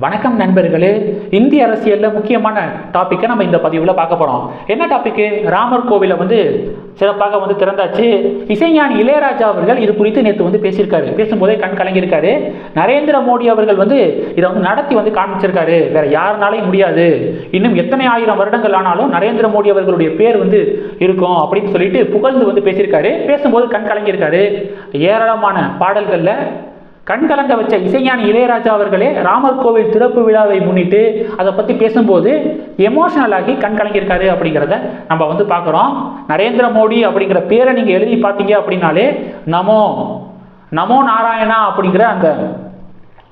வணக்கம் நண்பர்களே. இந்திய அரசியலில் முக்கியமான டாப்பிக்கை நம்ம இந்த பதிவில் பார்க்க போகிறோம் என்ன டாப்பிக்கு ராமர் கோவிலை வந்து சிறப்பாக வந்து திறந்தாச்சு. இசைஞானி இளையராஜா அவர்கள் இது குறித்து நேற்று வந்து பேசியிருக்காரு. பேசும்போதே கண் கலங்கியிருக்காரு. நரேந்திர மோடி அவர்கள் வந்து இதை வந்து நடத்தி வந்து காமிச்சிருக்காரு வேற யாருனாலையும் முடியாது. இன்னும் எத்தனை ஆயிரம் வருடங்கள் ஆனாலும் நரேந்திர மோடி அவர்களுடைய பேர் வந்து இருக்கும் அப்படின்னு சொல்லிட்டு புகழ்ந்து வந்து பேசியிருக்காரு. பேசும்போது கண் கலங்கியிருக்காரு. ஏராளமான பாடல்களில் கண்கலங்க வச்ச இசைஞானி இளையராஜா அவர்களே ராமர் கோவில் திறப்பு விழாவை முன்னிட்டு அதை பற்றி பேசும்போது எமோஷனலாகி கண் கலங்கியிருக்காரு அப்படிங்கிறத நம்ம வந்து பார்க்குறோம். நரேந்திர மோடி அப்படிங்கிற பேரை நீங்கள் எழுதி பார்த்தீங்க அப்படின்னாலே நமோ நமோ நாராயணா அப்படிங்கிற அந்த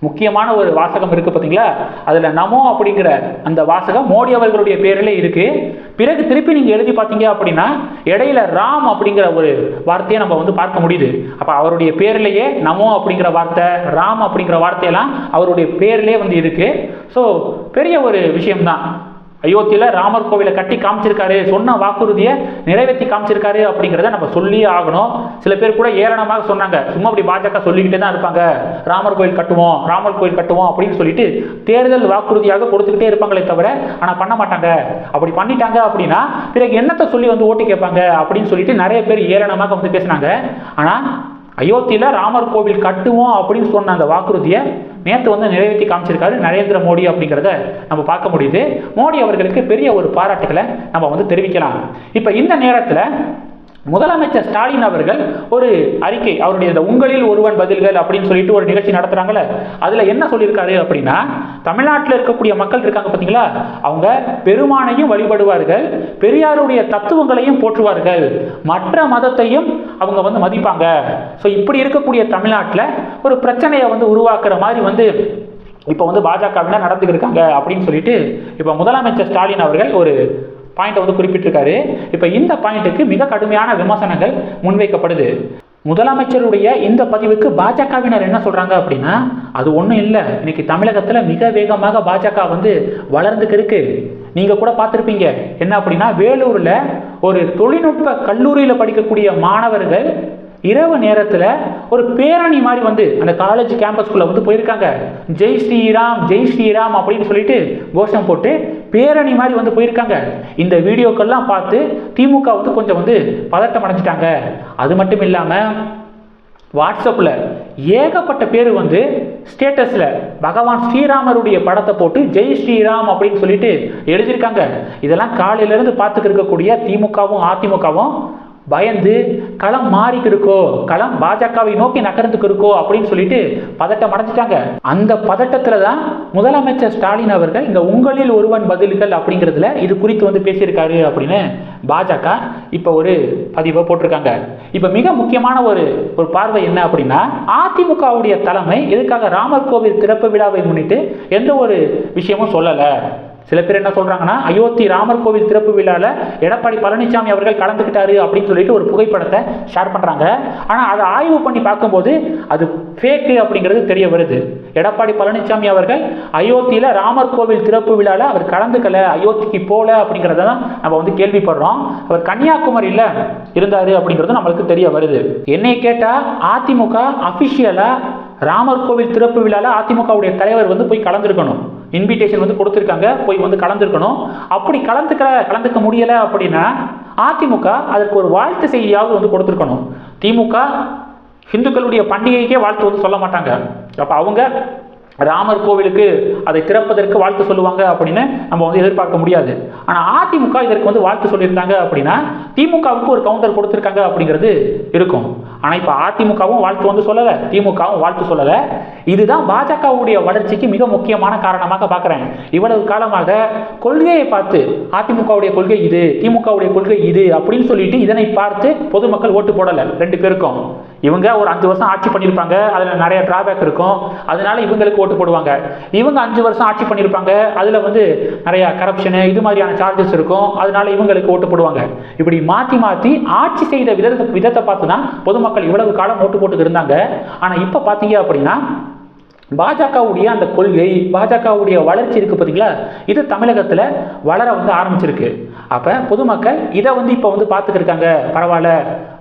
முக்கியமான ஒரு வாசகம் இருக்கு பார்த்தீங்களா அதில் நமோ அப்படிங்கிற அந்த வாசகம் மோடி அவர்களுடைய பேரில் இருக்கு. பிறகு திருப்பி நீங்கள் எழுதி பார்த்தீங்க அப்படின்னா இடையில ராம் அப்படிங்கிற ஒரு வார்த்தையை நம்ம வந்து பார்க்க முடியுது. அப்போ அவருடைய பேர்லேயே நமோ அப்படிங்கிற வார்த்தை ராம் அப்படிங்கிற வார்த்தையெல்லாம் அவருடைய பேர்லேயே வந்து இருக்கு. ஸோ பெரிய ஒரு விஷயம்தான். அயோத்தியில் ராமர் கோவிலை கட்டி காமிச்சிருக்காரு. சொன்ன வாக்குறுதியை நிறைவேற்றி காமிச்சிருக்காரு அப்படிங்கிறத நம்ம சொல்லியே ஆகணும். சில பேர் கூட ஏளனமாக சொன்னாங்க. சும்மா அப்படி பாஜக சொல்லிக்கிட்டே தான் இருப்பாங்க. ராமர் கோயில் கட்டுவோம் ராமர் கோயில் கட்டுவோம் அப்படின்னு சொல்லிட்டு தேர்தல் வாக்குறுதியாக கொடுத்துக்கிட்டே இருப்பாங்களே தவிர ஆனால் பண்ண மாட்டாங்க. அப்படி பண்ணிட்டாங்க அப்படின்னா பிறகு என்னத்தை சொல்லி வந்து ஓட்டு கேட்பாங்க அப்படின்னு சொல்லிட்டு நிறைய பேர் ஏளனமாக வந்து பேசினாங்க. ஆனால் அயோத்தியில் ராமர் கோவில் கட்டுவோம் அப்படின்னு சொன்ன அந்த வாக்குறுதியை நேற்று வந்து நிறைவேற்றி காமிச்சிருக்காரு நரேந்திர மோடி அப்படிங்கிறத நம்ம பார்க்க முடியுது. மோடி அவர்களுக்கு பெரிய ஒரு பாராட்டுகளை நம்ம வந்து தெரிவிக்கலாம். இப்போ இந்த நேரத்தில் முதலமைச்சர் ஸ்டாலின் அவர்கள் ஒரு அறிக்கை அவருடைய இந்த உங்களில் ஒருவன் பதில்கள் அப்படின்னு சொல்லிட்டு ஒரு நிகழ்ச்சி நடத்துகிறாங்களே அதில் என்ன சொல்லியிருக்காரு அப்படின்னா தமிழ்நாட்டில் இருக்கக்கூடிய மக்கள் இருக்காங்க பார்த்தீங்களா? அவங்க பெருமானையும் வழிபடுவார்கள் பெரியாருடைய தத்துவங்களையும் போற்றுவார்கள். மற்ற மதத்தையும் அவங்க வந்து மதிப்பாங்க. ஸோ இப்படி இருக்கக்கூடிய தமிழ்நாட்டில் ஒரு பிரச்சனையை வந்து உருவாக்குற மாதிரி வந்து இப்போ வந்து பாஜகவினர் நடந்துக்கிட்டு இருக்காங்க அப்படின்னு சொல்லிட்டு இப்போ முதலமைச்சர் ஸ்டாலின் அவர்கள் ஒரு பாயிண்ட்டை வந்து குறிப்பிட்டிருக்காரு. இப்போ இந்த பாயிண்ட்டுக்கு மிக கடுமையான விமர்சனங்கள் முன்வைக்கப்படுது. முதலமைச்சருடைய இந்த பதிவுக்கு பாஜகவினர் என்ன சொல்றாங்க அப்படின்னா அது ஒன்றும் இல்லை. இன்னைக்கு தமிழகத்தில் மிக வேகமாக பாஜக வந்து வளர்ந்துக்கு இருக்கு. நீங்க கூட பார்த்துருப்பீங்க. என்ன அப்படின்னா வேலூர்ல ஒரு தொழில்நுட்ப கல்லூரியில் படிக்கக்கூடிய மாணவர்கள் இரவு நேரத்தில் ஒரு பேரணி மாதிரி வந்து அந்த காலேஜ் கேம்பஸ்குள்ளே வந்து போயிருக்காங்க. ஜெய் ஸ்ரீராம் ஜெய் ஸ்ரீராம் அப்படின்னு சொல்லிட்டு கோஷம் போட்டு பேரணி மாதிரி வந்து போயிருக்காங்க. இந்த வீடியோக்கள்லாம் பார்த்து திமுக வந்து கொஞ்சம் வந்து பதட்டம் அடைஞ்சிட்டாங்க. அது மட்டும் இல்லாமல் வாட்ஸ்அப்பில் ஏகப்பட்ட பேர் வந்து ஸ்டேட்டஸில் பகவான் ஸ்ரீராமருடைய படத்தை போட்டு ஜெய் ஸ்ரீராம் அப்படின்னு சொல்லிட்டு எழுதியிருக்காங்க. இதெல்லாம் காலையிலேருந்து பார்த்துட்டு இருக்கக்கூடிய திமுகவும் அதிமுகவும் பயந்து களம் மாறிக்கு இருக்கோ களம் பாஜகவை நோக்கி நகர்ந்துக்கு இருக்கோ அப்படின்னு சொல்லிட்டு பதட்டம் அடைஞ்சிட்டாங்க. அந்த பதட்டத்தில் தான் முதலமைச்சர் ஸ்டாலின் அவர்கள் இந்த உங்களில் ஒருவன் பதில்கள் அப்படிங்கிறதுல இது குறித்து வந்து பேசியிருக்காரு அப்படின்னு பாஜக இப்போ ஒரு பதிவை போட்டிருக்காங்க. இப்போ மிக முக்கியமான ஒரு ஒரு பார்வை என்ன அப்படின்னா அதிமுகவுடைய தலைமை எதுக்காக ராமர் கோவில் திறப்பு விழாவை முன்னிட்டு எந்த ஒரு விஷயமும் சொல்லலை. சில பேர் என்ன சொல்றாங்கன்னா அயோத்தி ராமர் கோவில் திறப்பு விழாவில் எடப்பாடி பழனிசாமி அவர்கள் கலந்துக்கிட்டாரு அப்படின்னு சொல்லிட்டு ஒரு புகைப்படத்தை ஷேர் பண்றாங்க. ஆனால் அதை ஆய்வு பண்ணி பார்க்கும்போது அது ஃபேக்கு அப்படிங்கிறது தெரிய வருது. எடப்பாடி பழனிசாமி அவர்கள் அயோத்தியில் ராமர் கோவில் திறப்பு விழாவில் அவர் கலந்துக்கல அயோத்திக்கு போல அப்படிங்கிறத தான் நம்ம வந்து கேள்விப்படுறோம். அவர் கன்னியாகுமரியில் இருந்தார் அப்படிங்கிறது நம்மளுக்கு தெரிய வருது. என்னை கேட்டால் அதிமுக அஃபிஷியலாக ராமர் கோவில் திறப்பு விழாவில் அதிமுகவுடைய தலைவர் வந்து போய் கலந்துருக்கணும். இன்விடேஷன் வந்து கொடுத்துருக்காங்க போய் வந்து கலந்துருக்கணும். அப்படி கலந்துக்க கலந்துக்க முடியலை அப்படின்னா அதிமுக அதற்கு ஒரு வாழ்த்து செய்தியாவது வந்து கொடுத்துருக்கணும். திமுக ஹிந்துக்களுடைய பண்டிகைக்கே வாழ்த்து வந்து சொல்ல மாட்டாங்க. அப்போ அவங்க ராமர் கோவிலுக்கு அதை திறப்பதற்கு வாழ்த்து சொல்லுவாங்க அப்படின்னு நம்ம வந்து எதிர்பார்க்க முடியாது. ஆனால் அதிமுக இதற்கு வந்து வாழ்த்து சொல்லியிருந்தாங்க அப்படின்னா திமுகவுக்கு ஒரு கவுண்டர் கொடுத்துருக்காங்க அப்படிங்கிறது இருக்கும். ஆனால் இப்போ அதிமுகவும் வாழ்த்து வந்து சொல்லலை. திமுகவும் வாழ்த்து சொல்லலை. இதுதான் பாஜகவுடைய வளர்ச்சிக்கு மிக முக்கியமான காரணமாக பார்க்குறேன் இவ்வளவு காலமாக கொள்கையை பார்த்து அதிமுகவுடைய கொள்கை இது திமுகவுடைய கொள்கை இது அப்படின்னு சொல்லிட்டு இதனை பார்த்து பொதுமக்கள் ஓட்டு போடலை ரெண்டு பேருக்கும். இவங்க ஒரு அஞ்சு வருஷம் ஆட்சி பண்ணியிருப்பாங்க அதில் நிறைய டிராபேக் இருக்கும். அதனால இவங்களுக்கு ஓட்டு போடுவாங்க. இவங்க அஞ்சு வருஷம் ஆட்சி பண்ணியிருப்பாங்க அதில் வந்து நிறைய கரப்ஷனு இது மாதிரியான சார்ஜஸ் இருக்கும். அதனால இவங்களுக்கு ஓட்டு போடுவாங்க. இப்படி மாற்றி மாற்றி ஆட்சி செய்த விதத்தை விதத்தை பார்த்து தான் பொதுமக்கள் இவ்வளவு காலம் ஓட்டு போட்டுக்கு இருந்தாங்க. ஆனால் இப்போ பார்த்தீங்க அப்படின்னா பாஜகவுடைய அந்த கொள்கை பாஜகவுடைய வளர்ச்சி இருக்குது பார்த்தீங்களா இது தமிழகத்தில் வளர வந்து ஆரம்பிச்சிருக்கு. அப்போ பொதுமக்கள் இதை வந்து இப்போ வந்து பார்த்துக்கிருக்காங்க பரவாயில்ல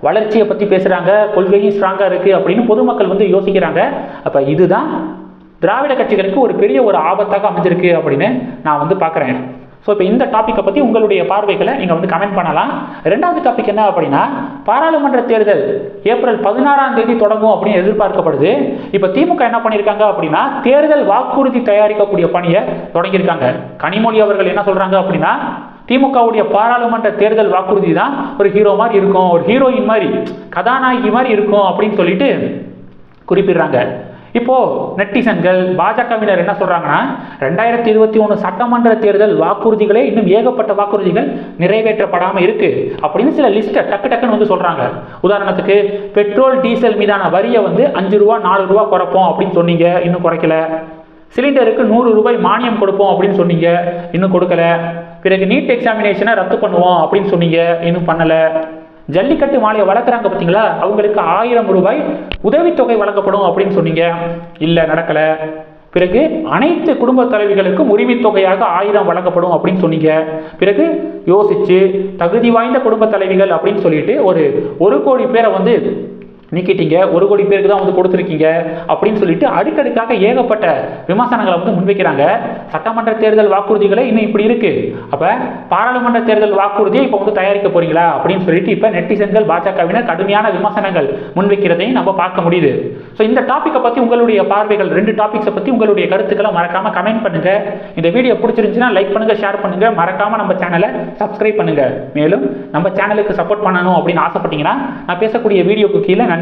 வளர்ச்சியை பற்றி பேசுகிறாங்க கொள்கையும் ஸ்ட்ராங்காக இருக்குது அப்படின்னு பொதுமக்கள் வந்து யோசிக்கிறாங்க. அப்போ இதுதான் திராவிட கட்சிகளுக்கு ஒரு பெரிய ஒரு ஆபத்தாக அமைஞ்சிருக்கு அப்படின்னு நான் வந்து பார்க்குறேன் ஸோ இப்போ இந்த டாப்பிக்கை பற்றி உங்களுடைய பார்வைகளை நீங்கள் வந்து கமெண்ட் பண்ணலாம். ரெண்டாவது டாபிக் என்ன அப்படின்னா பாராளுமன்ற தேர்தல் ஏப்ரல் பதினாறாம் தேதி தொடங்கும் அப்படின்னு எதிர்பார்க்கப்படுது. இப்போ திமுக என்ன பண்ணியிருக்காங்க அப்படின்னா தேர்தல் வாக்குறுதி தயாரிக்கக்கூடிய பணியை தொடங்கியிருக்காங்க. கனிமொழி அவர்கள் என்ன சொல்கிறாங்க அப்படின்னா திமுகவுடைய பாராளுமன்ற தேர்தல் வாக்குறுதி தான் ஒரு ஹீரோ மாதிரி இருக்கும் ஒரு ஹீரோயின் மாதிரி கதாநாயகி மாதிரி இருக்கும் அப்படின்னு சொல்லிட்டு குறிப்பிடுறாங்க. இப்போ நெட்டிசன்கள் பாஜகவினர் என்ன சொல்றாங்கன்னா ரெண்டாயிரத்தி இருபத்தி ஒன்று சட்டமன்ற தேர்தல் வாக்குறுதிகளே இன்னும் ஏகப்பட்ட வாக்குறுதிகள் நிறைவேற்றப்படாமல் இருக்கு அப்படின்னு சில லிஸ்ட்டை டக்கு டக்குன்னு வந்து சொல்றாங்க. உதாரணத்துக்கு பெட்ரோல் டீசல் மீதான வரியை வந்து அஞ்சு ரூபா நாலு ரூபா குறைப்போம் அப்படின்னு சொன்னீங்க இன்னும் குறைக்கல. சிலிண்டருக்கு நூறு ரூபாய் மானியம் கொடுப்போம் அப்படின்னு சொன்னீங்க இன்னும் கொடுக்கல. பிறகு நீட் எக்ஸாமினேஷனை ரத்து பண்ணுவோம் அப்படின்னு சொன்னீங்க இன்னும் பண்ணலை. ஜல்லிக்கட்டு மாலையை வளர்க்குறாங்க பார்த்தீங்களா? அவங்களுக்கு ஆயிரம் ரூபாய் உதவித்தொகை வழங்கப்படும் அப்படின்னு சொன்னீங்க. இல்லை நடக்கலை. பிறகு அனைத்து குடும்ப தலைவிகளுக்கும் உரிமைத் தொகையாக ஆயிரம் வழங்கப்படும் அப்படின்னு சொன்னீங்க. பிறகு யோசிச்சு தகுதி வாய்ந்த குடும்ப தலைவிகள் அப்படின்னு சொல்லிட்டு ஒரு ஒரு கோடி பேரை வந்து நீக்கிட்டீங்க ஒரு கோடி பேருக்கு தான் வந்து கொடுத்துருக்கீங்க அப்படின்னு சொல்லிட்டு அடுக்கடுக்காக ஏகப்பட்ட விமர்சனங்களை வந்து முன்வைக்கிறாங்க. சட்டமன்ற தேர்தல் வாக்குறுதிகளே இன்னும் இப்படி இருக்கு. அப்போ பாராளுமன்ற தேர்தல் வாக்குறுதியை இப்போ வந்து தயாரிக்க போறீங்களா அப்படின்னு சொல்லிட்டு இப்போ நெட்டிசன்கள் பாஜகவினர் கடுமையான விமர்சனங்கள் முன்வைக்கிறதையும் நம்ம பார்க்க முடியுது. ஸோ இந்த டாப்பிக்கை பற்றி உங்களுடைய பார்வைகள் ரெண்டு டாபிக்ஸை பற்றி உங்களுடைய கருத்துக்களை மறக்காம கமெண்ட் பண்ணுங்க. இந்த வீடியோ பிடிச்சிருந்துச்சுன்னா லைக் பண்ணுங்க ஷேர் பண்ணுங்க. மறக்காம நம்ம சேனலை சப்ஸ்கிரைப் பண்ணுங்க. மேலும் நம்ம சேனலுக்கு சப்போர்ட் பண்ணணும் அப்படின்னு ஆசைப்பட்டீங்கன்னா நான் பேசக்கூடிய வீடியோக்கு கீழே நன்றி.